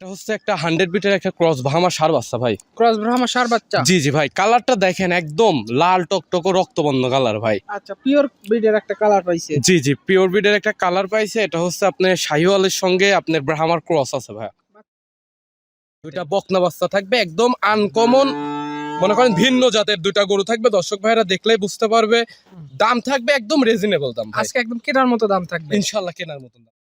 এটা হচ্ছে একটা হান্ড্রেড বিটের একটা ক্রস সার বাচ্চা ভাই। ক্রস ব্রাহ্মা সার বাচ্চা? জি জি ভাই কালারটা দেখেন একদম লাল টকটক রক্তবন্ধ কালার ভাই। আচ্ছা পিওর একটা কালার পাইছে। জি জি পিওর একটা কালার পাইছে এটা হচ্ছে আপনার শাহিওয়ালের সঙ্গে আপনার ব্রাহ্মার ক্রস আছে ভাই। দুইটা বকনা বাচ্চা থাকবে একদম আনকমন মনে করেন ভিন্ন জাতের দুইটা গরু থাকবে দর্শক ভাইরা দেখলেই বুঝতে পারবে। দাম থাকবে একদম রিজনেবল দাম আজকে একদম কেনার মতো দাম থাকবে। ইনশাল্লাহ কেনার মতন দাম।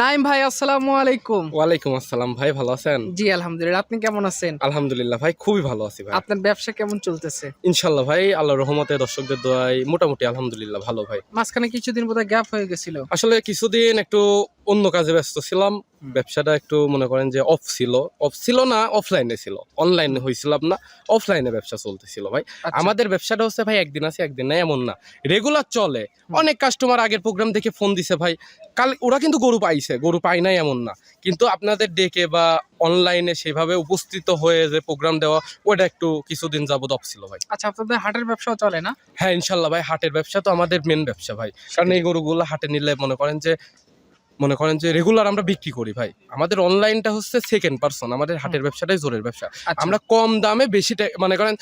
নাইম ভাই আসসালামু আলাইকুম। ওয়ালাইকুম আসসালাম ভাই ভালো আছেন? জি আলহামদুলিল্লাহ। আপনি কেমন আছেন? আলহামদুলিল্লাহ ভাই খুবই ভালো আছি ভাই। আপনার ব্যবসা কেমন চলতেছে? ইনশাল্লাহ ভাই আল্লাহ রহমতে দর্শকদের দোয়ায় মোটামুটি আলহামদুলিল্লাহ ভালো ভাই। মাঝখানে কিছুদিন বোধহয় গ্যাপ হয়ে গেছিল। আসলে কিছুদিন একটু অন্য কাজে ব্যস্ত ছিলাম ব্যবসাটা একটু মনে করেন যে অফ ছিল। অফ ছিল না অফলাইনে ছিল। অনলাইনে হয়েছিলাম না অফলাইনে ব্যবসা চলতেছিল ভাই। আচ্ছা, আমাদের ব্যবসাটা হচ্ছে ভাই একদিন আছে একদিন না এমন না। রেগুলার চলে। অনেক কাস্টমার আগের প্রোগ্রাম দেখে ফোন দিছে ভাই। কাল ওরা কিন্তু গরু পাইছে গরু পাই নাই এমন না। কিন্তু আপনাদের ডেকে বা অনলাইনে সেভাবে উপস্থিত হয়ে যে প্রোগ্রাম দেওয়া ওটা একটু কিছুদিন যাবত অফ ছিল ভাই। আচ্ছা আপনাদের হাটের ব্যবসাও চলে না? হ্যাঁ ইনশাল্লাহ ভাই হাটের ব্যবসা তো আমাদের মেন ব্যবসা ভাই। কারণ এই গরুগুলো হাটে নিলে মনে করেন যে মনে করেন যে রেগুলার আমরা বিক্রি করি ভাই। আমাদের অনলাইনটা হচ্ছে সেকেন্ড পার্সন আমাদের হাটের ব্যবসাটাই জোরের ব্যবসা। আচ্ছা, আমরা কম দামে বেশি মানে মনে করেন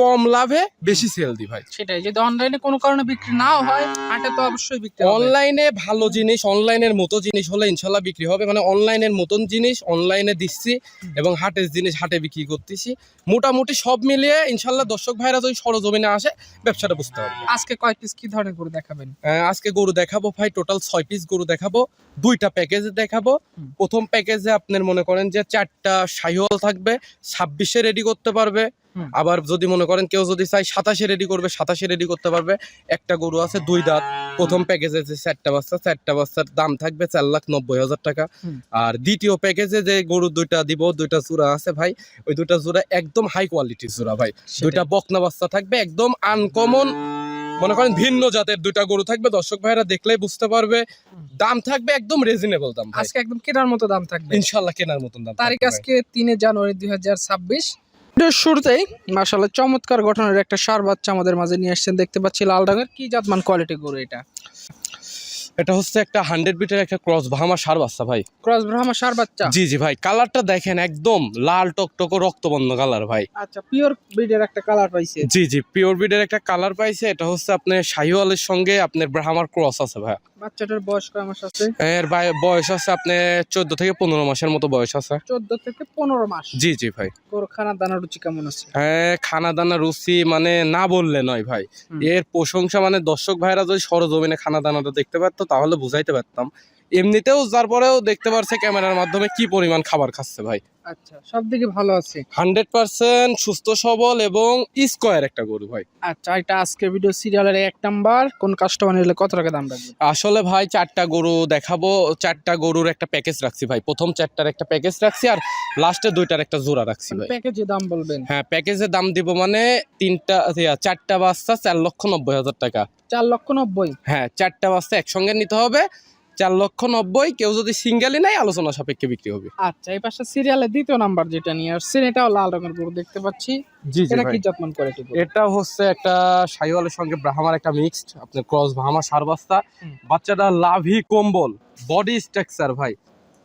কম লাভে বেশি সেল দিই ভাই। সেটাই যদি অনলাইনে কোনো কারণে বিক্রি নাও হয় হাটে তো অবশ্যই বিক্রি হবে। অনলাইনে ভালো জিনিস অনলাইনের মতো জিনিস হলে ইনশাল্লাহ বিক্রি হবে। মানে অনলাইনের মতন জিনিস অনলাইনে দিচ্ছি এবং হাটের জিনিস হাটে বিক্রি করতেছি। মোটামুটি সব মিলিয়ে ইনশাল্লাহ দর্শক ভাইরা যদি সরজমিনে আসে ব্যবসাটা বুঝতে পারবে। আজকে কয় পিস কি ধরনের গরু দেখাবেন? আজকে গরু দেখাবো ভাই টোটাল ছয় পিস গরু দেখাবো। দুইটা প্যাকেজে দেখাবো। প্রথম প্যাকেজে আপনার মনে করেন যে চারটা শাহিওয়াল থাকবে ছাব্বিশে রেডি করতে পারবে। আবার যদি মনে করেন কেউ যদি চাই সাতাশে রেডি করবে সাতাশে রেডি করতে পারবে। একটা গরু আছে দুই দাঁত। প্রথম প্যাকেজে যে চারটা বাচ্চা চারটা বাচ্চার দাম থাকবে চার লাখ নব্বই হাজার টাকা। আর দ্বিতীয় প্যাকেজে যে গরু দুইটা দিব দুইটা চূড়া আছে ভাই ওই দুইটা চূড়া একদম হাই কোয়ালিটির চূড়া ভাই। দুইটা বকনা বাচ্চা থাকবে একদম আনকমন মনে করেন ভিন্ন জাতের দুইটা গরু থাকবে। দর্শক ভাইরা দেখলেই বুঝতে পারবে দাম থাকবে একদম রিজনেবল দাম আজকে একদম কেনার মতো দাম থাকবে। ইনশাল্লাহ কেনার মতন দাম তারিখ। আজকে তিনে জানুয়ারি দুই হাজার ছাব্বিশ। শুরুতেই মার্শাল্লাহ চমৎকার গঠনের একটা সার বাচ্চা আমাদের মাঝে নিয়ে আসছেন। দেখতে পাচ্ছি লাল রঙের। কি জাতমান কোয়ালিটি গরু এটা? এটা হচ্ছে একটা হান্ড্রেড বিটের একটা ক্রস ভামা সার বাচ্চা ভাই। ক্রস ব্রাহ্মা সার বাচ্চা? জি জি ভাই কালারটা দেখেন একদম লাল টকটক রক্তবন্ধ কালার ভাই। আচ্ছা পিওর ব্রিডের একটা কালার পাইছে। জি জি পিওর বিডের একটা কালার পাইছে। এটা হচ্ছে আপনার শাহিওয়ালের সঙ্গে আপনার ব্রাহ্মার ক্রস আছে ভাই। বাচ্চাটার বয়স কয় মাস আছে? এর বয়স আছে আপনার চোদ্দ থেকে পনেরো মাসের মতো বয়স আছে। থেকে মাস। জি জি ভাই। খানা দানা রুচি কেমন আছে? হ্যাঁ খানা দানা রুচি মানে না বললে নয় ভাই। এর প্রশংসা মানে দর্শক ভাইরা যদি সরজমিনে খানা দানাটা দেখতে পারতো তাহলে বুঝাইতে পারতাম। এমনিতেও যার পরেও দেখতে পারছে ক্যামেরার মাধ্যমে কি পরিমাণ খাবার খাচ্ছে ভাই। আচ্ছা সব দিকে ভালো আছে? হান্ড্রেড পার্সেন্ট সুস্থ সবল এবং স্কোয়ার একটা গরু ভাই। আচ্ছা এটা আজকে ভিডিও সিরিয়ালের এক নাম্বার কোন কাস্টমার নিলে কত টাকা দাম রাখবে? আসলে ভাই চারটা গরু দেখাবো চারটা গরুর একটা প্যাকেজ রাখছি ভাই। প্রথম চারটার একটা প্যাকেজ রাখছি আর লাস্টে দুইটার একটা জোড়া রাখছি ভাই। প্যাকেজে দাম বলবেন? হ্যাঁ প্যাকেজের দাম দিব মানে তিনটা চারটা বাচ্চা চার লক্ষ নব্বই হাজার টাকা। চার লক্ষ নব্বই? হ্যাঁ চারটা বাচ্চা একসঙ্গে নিতে হবে। চার লক্ষ নব্বই কেউ যদি সিঙ্গেলই নেয় আলোচনা সাপেক্ষে বিক্রি হবে। আচ্ছা এই পাশে সিরিয়ালের দ্বিতীয় নাম্বার যেটা নিয়ে আসছেন এটাও লাল রঙের গরু দেখতে পাচ্ছি। জি এটা কি যত্ন করে এটা হচ্ছে একটা সাইওয়ালের সঙ্গে ব্রাহ্মার একটা মিক্সড আপনার ক্রস ব্রাহ্মা সারবাস্তা বাচ্চাটা লাভি কম্বল বডি স্ট্রাকচার ভাই।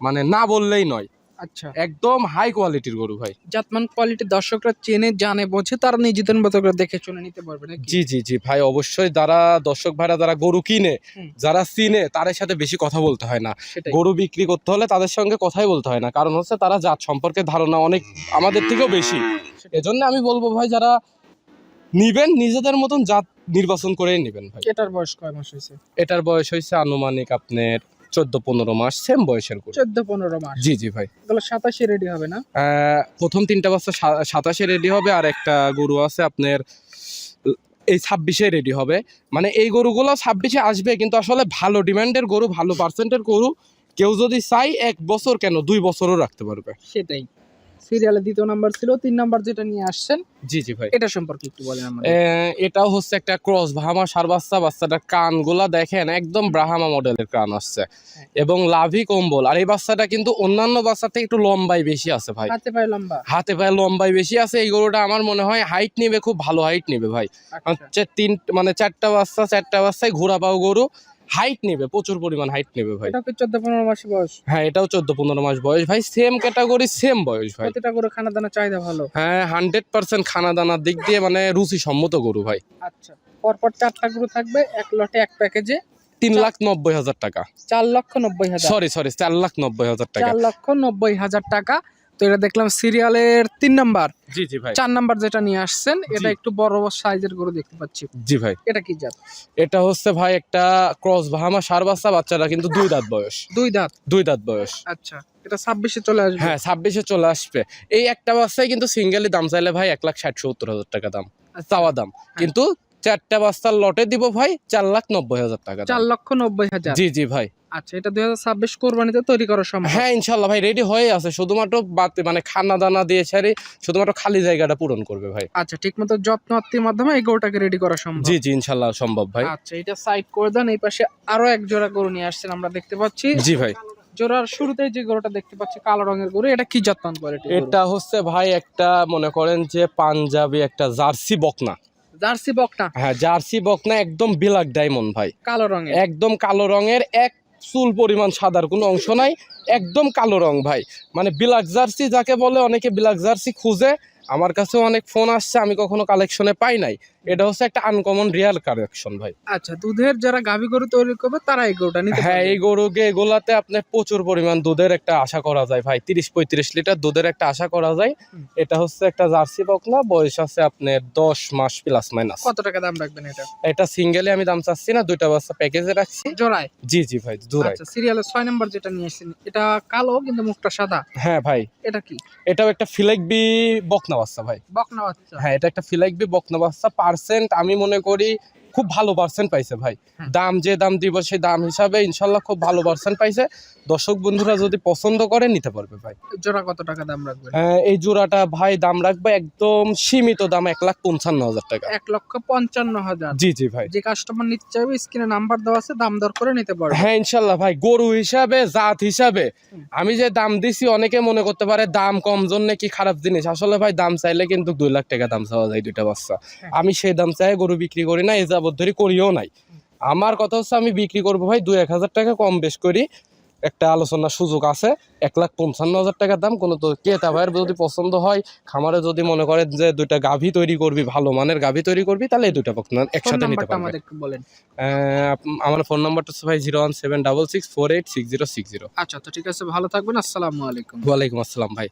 মানে না বললেই নয়। আচ্ছা। একদম হাই কোয়ালিটির গরু ভাই। জাতমান কোয়ালিটি দর্শকরা চেনে জানে বোঝে তারা নিজেদের মতো করে দেখে শুনে নিতে পারবে নাকি? জি জি জি ভাই অবশ্যই যারা দর্শক ভাইরা যারা গরু কিনে যারা চিনে তাদের সাথে বেশি কথা বলতে হয় না। গরু বিক্রি করতে হলে তাদের সঙ্গে কথাই বলতে হয় না। কারণ হচ্ছে তারা জাত সম্পর্কে ধারণা অনেক আমাদের থেকেও বেশি। এজন্য আমি বলব ভাই যারা নিবেন নিজেদের মতন জাত নির্বাচন করেই নিবেন ভাই। এটার বয়স কয় মাস হয়েছে? এটার বয়স হয়েছে আনুমানিক আপনার চোদ্দ পনেরো মাস সেম বয়সের গরু। চোদ্দ পনেরো মাস। জি জি ভাই। এগুলো সাতাশে রেডি হবে না? প্রথম তিনটা বাচ্চা সাতাশে রেডি হবে আর একটা গরু আছে আপনার এই ছাব্বিশে রেডি হবে। মানে এই গরুগুলো ছাব্বিশে আসবে কিন্তু আসলে ভালো ডিমান্ডের গরু ভালো পার্সেন্টের গরু কেউ যদি চাই এক বছর কেন দুই বছরও রাখতে পারবে। সেটাই। সিরিয়ালের দ্বিতীয় নাম্বার ছিল তিন নাম্বার যেটা নিয়ে আসছেন জি জি ভাই। এটা সম্পর্কে একটু বলেন আমাদের। এটাও হচ্ছে একটা ক্রস ব্রাহ্মা সার বাচ্চা বাচ্চাটার কানগুলা দেখেন একদম ব্রাহ্মা মডেলের কান আসছে। এবং লাভি কম্বল আর এই বাচ্চাটা কিন্তু অন্যান্য বাচ্চা থেকে একটু লম্বাই বেশি আছে ভাই। হাতে পায়ে লম্বা। হাতে পায়ে লম্বাই বেশি আছে এই গরুটা আমার মনে হয় হাইট নেবে খুব ভালো হাইট নেবে ভাই। আচ্ছা। হচ্ছে তিন মানে চারটা বাচ্চা চারটা বাচ্চায় ঘোড়া পাও গরু হাইট নেবে প্রচুর পরিমাণ হাইট নেবে ভাই। এটা কি চোদ্দ পনেরো মাসে বয়স? হ্যাঁ এটাও চোদ্দ পনেরো মাস বয়স ভাই সেম ক্যাটাগরি সেম বয়স ভাই। প্রতিটা করে খানা দানা চাহিদা ভালো? হ্যাঁ হান্ড্রেড পার্সেন্ট খানা দানার দিক দিয়ে মানে রুচি সম্মত গরু ভাই। আচ্ছা পরপর চারটা গরু থাকবে এক লটে এক প্যাকেজে? তিন লাখ নব্বই হাজার টাকা। চার লক্ষ নব্বই হাজার। সরি সরি চার লাখ নব্বই হাজার টাকা। চার লক্ষ নব্বই হাজার টাকা। তো এটা দেখলাম সিরিয়ালের তিন নাম্বার। জি জি ভাই। চার নাম্বার যেটা নিয়ে আসছেন এটা একটু বড় সাইজের গরু দেখতে পাচ্ছি। জি ভাই। এটা কি জাত? এটা হচ্ছে ভাই একটা ক্রস ভাহামা সার বাচ্চা বাচ্চাটা কিন্তু দুই দাঁত বয়স। দুই দাঁত? দুই দাঁত বয়স। আচ্ছা এটা ছাব্বিশে চলে আসবে? হ্যাঁ ছাব্বিশে চলে আসবে। এই একটা বাচ্চায় কিন্তু সিঙ্গেলি দাম চাইলে ভাই এক লাখ ষাট সত্তর হাজার টাকা দাম। আচ্ছা, চাওয়া দাম। কিন্তু চারটা বাচ্চার লটে দিব ভাই চার লাখ নব্বই হাজার টাকা চার লক্ষ নব্বই হাজার? জি জি ভাই। আচ্ছা এটা দুই হাজার ছাব্বিশ কোরবানিতে তৈরি করা সম্ভব? হ্যাঁ ইনশাল্লাহ ভাই রেডি হয়ে আছে। শুধুমাত্র বাদ মানে খানা দানা দিয়ে সারি শুধুমাত্র খালি জায়গাটা পূরণ করবে ভাই। আচ্ছা ঠিক মতো যত্ন আত্মীর মাধ্যমে এই গরুটাকে রেডি করা সম্ভব? জি জি ইনশাল্লাহ সম্ভব ভাই। আচ্ছা এটা সাইড করে দেন এই পাশে আরও এক জোড়া গরু নিয়ে আসছেন আমরা দেখতে পাচ্ছি। জি ভাই। জোড়ার শুরুতেই যে গরুটা দেখতে পাচ্ছি কালো রঙের গরু এটা কি যত্ন কোয়ালিটি এটা হচ্ছে ভাই একটা মনে করেন যে পাঞ্জাবি একটা জার্সি বকনা। জার্সি বকনা? হ্যাঁ জার্সি বকনা একদম বিলাক ডায়মন্ড ভাই। কালো রঙের? একদম কালো রঙের এক চুল পরিমাণ সাদার কোনো অংশ নাই একদম কালো রং ভাই। মানে বিলাক জার্সি যাকে বলে অনেকে ব্ল্যাক জার্সি খুঁজে। আমার কাছেও অনেক ফোন আসছে আমি কখনো কালেকশনে পাই নাই। এটা হচ্ছে একটা আনকমন রিয়াল কালেকশন ভাই। আচ্ছা দুধের যারা গাভী গরু তৈরি করবে তারা এই গরুটা নিতে হ্যাঁ এই গরুকে এগুলাতে আপনার প্রচুর পরিমাণ দুধের একটা আশা করা যায় ভাই। তিরিশ পঁয়ত্রিশ লিটার দুধের একটা আশা করা যায়। এটা হচ্ছে একটা জার্সি বকনা বয়স আছে আপনার দশ মাস প্লাস মাইনাস কত টাকা দাম রাখবেন এটা? এটা সিঙ্গেলে আমি দাম চাচ্ছি না দুইটা বাচ্চা প্যাকেজে রাখছি। জোড়ায়? জি জি ভাই আচ্ছা সিরিয়ালের ছয় নম্বর যেটা নিয়ে এসেছেন এটা কালো কিন্তু মুখটা সাদা? হ্যাঁ ভাই। এটা কি? এটাও একটা ফিলেকবি বকনা বাচ্চা ভাই। বকনা বাচ্চা। হ্যাঁ এটা একটা ফিলাইকবি বকনা বাচ্চা পার্সেন্ট আমি মনে করি খুব ভালো পার্সেন্ট পাইছে ভাই। দাম যে দাম দিব সেই দাম হিসাবে ইনশাল্লাহ খুব ভালো পার্সেন্ট পাইছে দর্শক বন্ধুরা যদি পছন্দ করে নিতে পারবে ভাই। জোড়া কত টাকা দাম রাখবেন? আহ, এই জোড়াটা ভাই দাম রাখবে একদম সীমিত দাম এক লাখ পঞ্চান্ন হাজার টাকা। এক লক্ষ পঞ্চান্ন হাজার। জি জি ভাই। যে কাস্টমার নিতে চাইবে স্ক্রিনে নাম্বার দেওয়া আছে দাম দর করে নিতে পারবে। হ্যাঁ ইনশাল্লাহ ভাই গরু হিসাবে জাত হিসাবে। আমি যে দাম দিছি অনেকে মনে করতে পারে দাম কম জন্য কি খারাপ জিনিস? আসলে ভাই দাম চাইলে কিন্তু দুই লাখ টাকা দাম চাওয়া যায় দুইটা বাচ্চা। হ্যাঁ। আমি সেই দাম চাই গরু বিক্রি করি না এ যাবত ধরে করিও নাই। আমার কথা হচ্ছে আমি বিক্রি করব ভাই দুই এক হাজার টাকা কম বেশ করি। একটা আলোচনার সুযোগ আছে এক লাখ পঞ্চান্ন হাজার টাকার দাম কোনো তো ক্রেতা ভাইয়ের যদি পছন্দ হয় খামারে যদি মনে করেন যে দুইটা গাভী তৈরি করবি ভালো মানের গাভী তৈরি করবি তাহলে এই দুইটা পক্ষ একসাথে নিতে পারবে। আমার ফোন নাম্বারটা হচ্ছে ভাই zero one seven double six four eight six zero six zero আচ্ছা তো ঠিক আছে ভালো থাকবেন আসসালামু আলাইকুম। ওয়ালাইকুম আসসালাম ভাই।